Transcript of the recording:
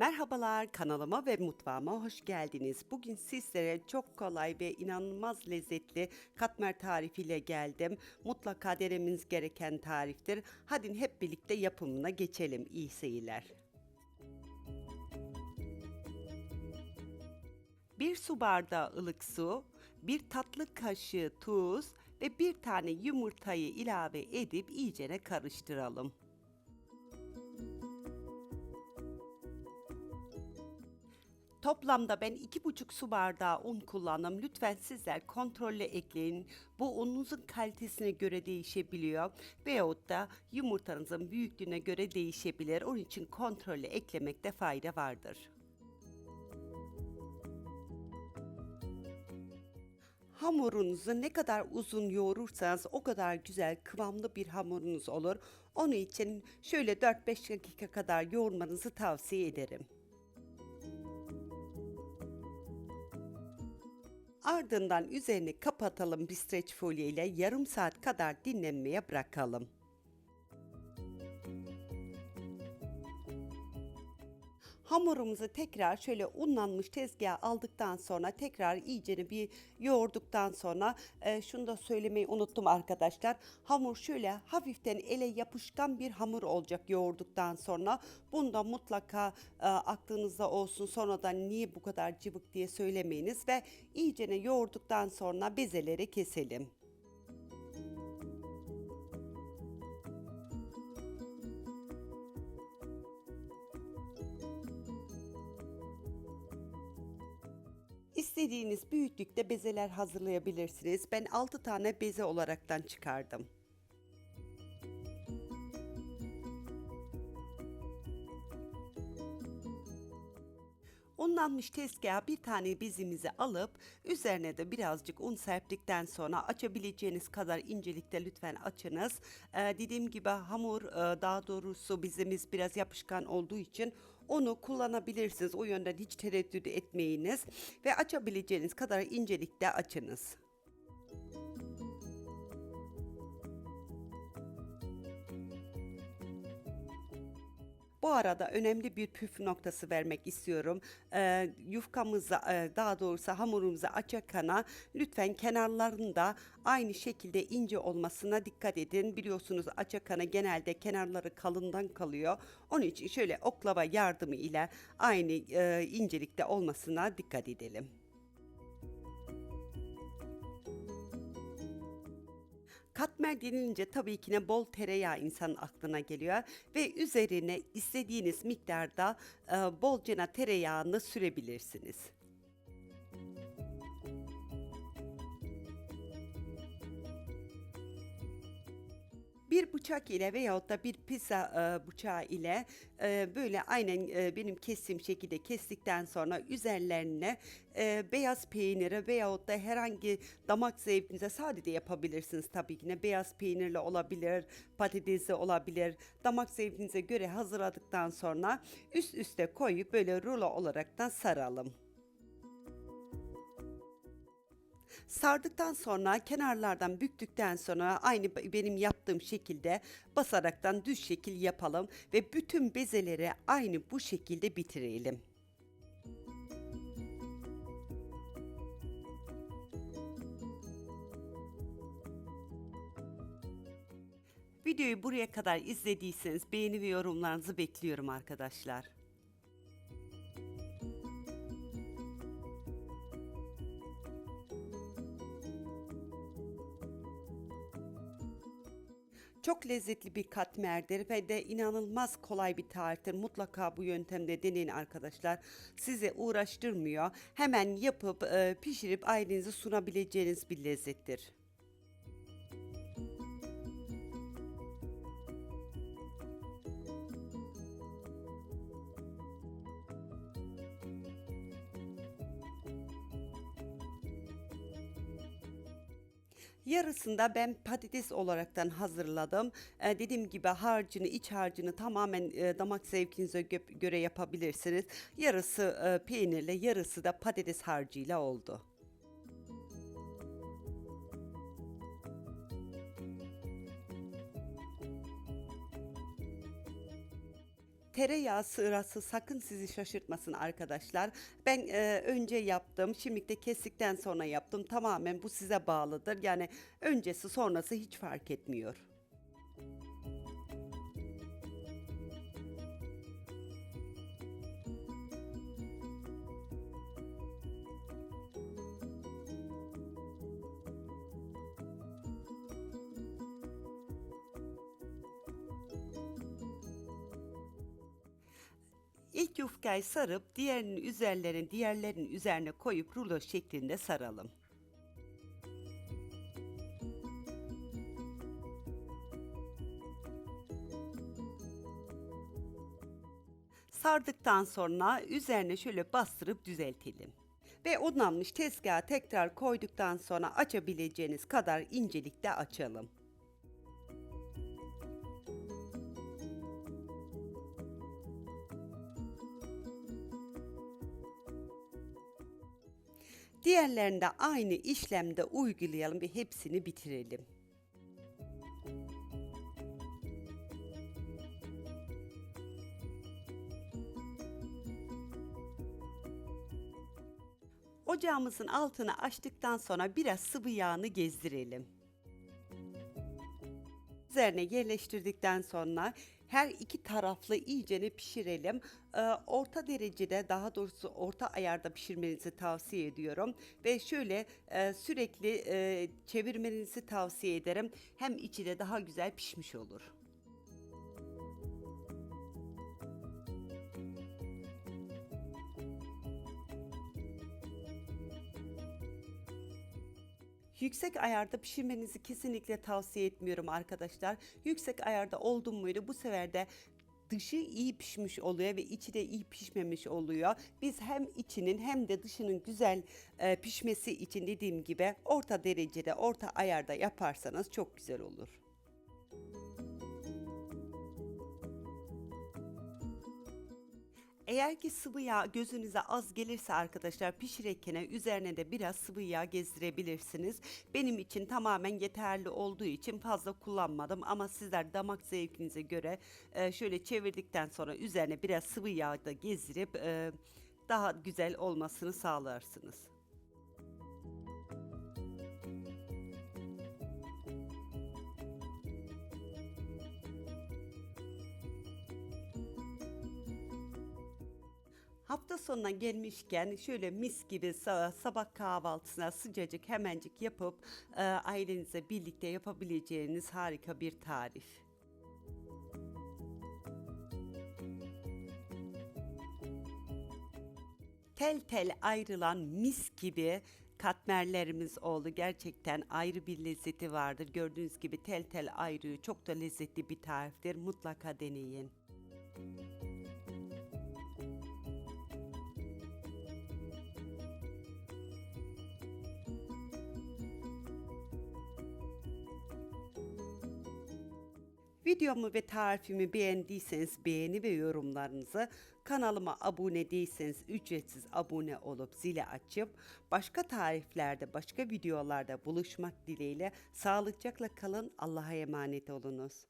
Merhabalar kanalıma ve mutfağıma hoş geldiniz. Bugün sizlere çok kolay ve inanılmaz lezzetli katmer tarifiyle geldim. Mutlaka denemeniz gereken tariftir. Hadi hep birlikte yapımına geçelim. İyi seyirler. Bir su bardağı ılık su, bir tatlı kaşığı tuz ve bir tane yumurtayı ilave edip iyicene karıştıralım. Toplamda ben iki buçuk su bardağı un kullandım. Lütfen sizler kontrolle ekleyin. Bu ununuzun kalitesine göre değişebiliyor. Veyahut da yumurtanızın büyüklüğüne göre değişebilir. Onun için kontrolle eklemekte fayda vardır. Hamurunuzu ne kadar uzun yoğurursanız o kadar güzel kıvamlı bir hamurunuz olur. Onun için şöyle 4-5 dakika kadar yoğurmanızı tavsiye ederim. Ardından üzerini kapatalım bir streç folyo ile yarım saat kadar dinlenmeye bırakalım. Hamurumuzu tekrar şöyle unlanmış tezgaha aldıktan sonra tekrar iyicene bir yoğurduktan sonra e, şunu da söylemeyi unuttum arkadaşlar. Hamur şöyle hafiften ele yapışkan bir hamur olacak yoğurduktan sonra. Bunda mutlaka e, aklınızda olsun sonradan niye bu kadar cıvık diye söylemeyiniz ve iyicene yoğurduktan sonra bezeleri keselim. İstediğiniz büyüklükte bezeler hazırlayabilirsiniz. Ben 6 tane beze olaraktan çıkardım. Unlanmış tezgaha bir tane bezimizi alıp üzerine de birazcık un serptikten sonra açabileceğiniz kadar incelikte lütfen açınız. Ee, dediğim gibi hamur e, daha doğrusu bezimiz biraz yapışkan olduğu için onu kullanabilirsiniz. O yönden hiç tereddüt etmeyiniz ve açabileceğiniz kadar incelikte açınız. Bu arada önemli bir püf noktası vermek istiyorum. Ee, yufkamızı e, daha doğrusu hamurumuzu açarken lütfen kenarlarında aynı şekilde ince olmasına dikkat edin. Biliyorsunuz açakana genelde kenarları kalından kalıyor. Onun için şöyle oklava yardımı ile aynı e, incelikte olmasına dikkat edelim. Katmer denilince tabii ki ne bol tereyağı insanın aklına geliyor ve üzerine istediğiniz miktarda e, bolcana tereyağını sürebilirsiniz. Bir bıçak ile veyahut da bir pizza e, bıçağı ile e, böyle aynen e, benim kestiğim şekilde kestikten sonra üzerlerine e, beyaz peyniri veyahut da herhangi damak zevkinize sade yapabilirsiniz tabii ki ne beyaz peynirli olabilir, patatesli olabilir. Damak zevkinize göre hazırladıktan sonra üst üste koyup böyle rulo olaraktan saralım. Sardıktan sonra kenarlardan büktükten sonra aynı benim yaptığım şekilde basaraktan düz şekil yapalım ve bütün bezeleri aynı bu şekilde bitirelim. Videoyu buraya kadar izlediyseniz beğeni ve yorumlarınızı bekliyorum arkadaşlar. Çok lezzetli bir katmerdir ve de inanılmaz kolay bir tariftir. Mutlaka bu yöntemde deneyin arkadaşlar. Size uğraştırmıyor. Hemen yapıp e, pişirip ailenize sunabileceğiniz bir lezzettir. Yarısında ben patates olaraktan hazırladım. Ee, dediğim gibi harcını, iç harcını tamamen e, damak zevkinize gö- göre yapabilirsiniz. Yarısı e, peynirle, yarısı da patates harcıyla oldu. Tereyağı sırası sakın sizi şaşırtmasın arkadaşlar. Ben e, önce yaptım, şimdi de kestikten sonra yaptım. Tamamen bu size bağlıdır. Yani öncesi sonrası hiç fark etmiyor. İlk yufkayı sarıp diğerinin üzerlerine diğerlerinin üzerine koyup rulo şeklinde saralım. Sardıktan sonra üzerine şöyle bastırıp düzeltelim. Ve unlanmış tezgaha tekrar koyduktan sonra açabileceğiniz kadar incelikte açalım. Diğerlerinde aynı işlemde uygulayalım ve hepsini bitirelim. Ocağımızın altını açtıktan sonra biraz sıvı yağını gezdirelim. Üzerine yerleştirdikten sonra her iki taraflı iyicene pişirelim. Ee, orta derecede daha doğrusu orta ayarda pişirmenizi tavsiye ediyorum. Ve şöyle e, sürekli e, çevirmenizi tavsiye ederim. Hem içi de daha güzel pişmiş olur. Yüksek ayarda pişirmenizi kesinlikle tavsiye etmiyorum arkadaşlar. Yüksek ayarda oldum muydu bu sefer de dışı iyi pişmiş oluyor ve içi de iyi pişmemiş oluyor. Biz hem içinin hem de dışının güzel e, pişmesi için dediğim gibi orta derecede, orta ayarda yaparsanız çok güzel olur. Eğer ki sıvı yağ gözünüze az gelirse arkadaşlar pişirirken üzerine de biraz sıvı yağ gezdirebilirsiniz. Benim için tamamen yeterli olduğu için fazla kullanmadım ama sizler damak zevkinize göre e, şöyle çevirdikten sonra üzerine biraz sıvı yağ da gezdirip e, daha güzel olmasını sağlarsınız. Hafta sonuna gelmişken şöyle mis gibi sa- sabah kahvaltısına sıcacık hemencik yapıp e, ailenize birlikte yapabileceğiniz harika bir tarif. Tel tel ayrılan mis gibi katmerlerimiz oldu. Gerçekten ayrı bir lezzeti vardır. Gördüğünüz gibi tel tel ayrıyor. Çok da lezzetli bir tariftir. Mutlaka deneyin. Videomu ve tarifimi beğendiyseniz beğeni ve yorumlarınızı, kanalıma abone değilseniz ücretsiz abone olup zili açıp başka tariflerde, başka videolarda buluşmak dileğiyle sağlıcakla kalın. Allah'a emanet olunuz.